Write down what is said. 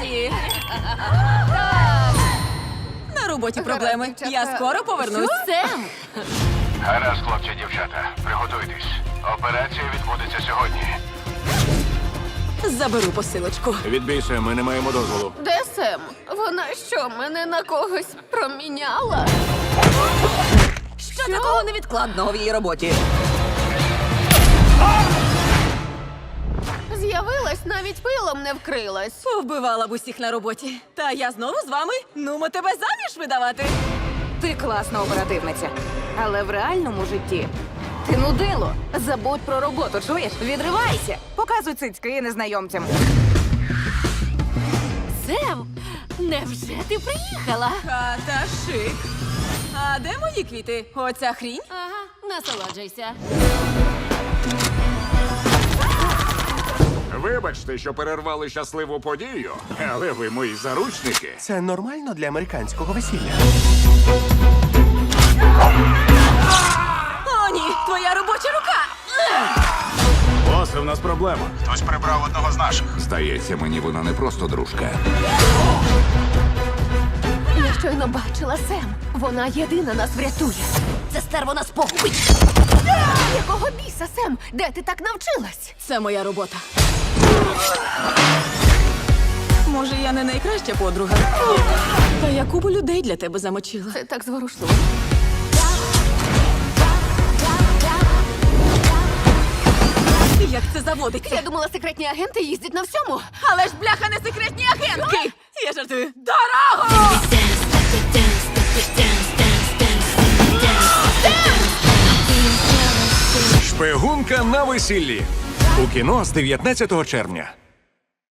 Ти! На роботі проблеми. Я скоро повернусь. Сем! Гаразд, хлопці, дівчата. Приготуйтесь. Операція відбудеться сьогодні. Заберу посилочку. Відбійся, ми не маємо дозволу. Де Сем? Вона що, мене на когось проміняла? Що такого невідкладного в її роботі? Навіть пилом не вкрилась. Повбивала б усіх на роботі. Та я знову з вами. Ну, ми тебе заміж видавати. Ти класна оперативниця. Але в реальному житті ти нудило. Забудь про роботу, чуєш? Відривайся. Показуй цицьки незнайомцям. Сем, невже ти приїхала? Хата шик. А де мої квіти? Оця хрінь? Ага, насолоджуйся. Вибачте, що перервали щасливу подію, але ви мої заручники. Це нормально для американського весілля. О, ні, твоя робоча рука! Босе, в нас проблема. Хтось прибрав одного з наших. Здається, мені вона не просто дружка. Я щойно бачила Сем. Вона єдина нас врятує. Це стерво нас погубить. Сем? Де ти так навчилась? Це моя робота. Може, я не найкраща подруга. Та я купу людей для тебе замочила. Це так зворушливо. Як це заводиться? Я думала, секретні агенти їздять на всьому. Але ж бляха не секретні агентки! Я жартую. Дорого! Шпигунка на весіллі. У кіно з 19 червня.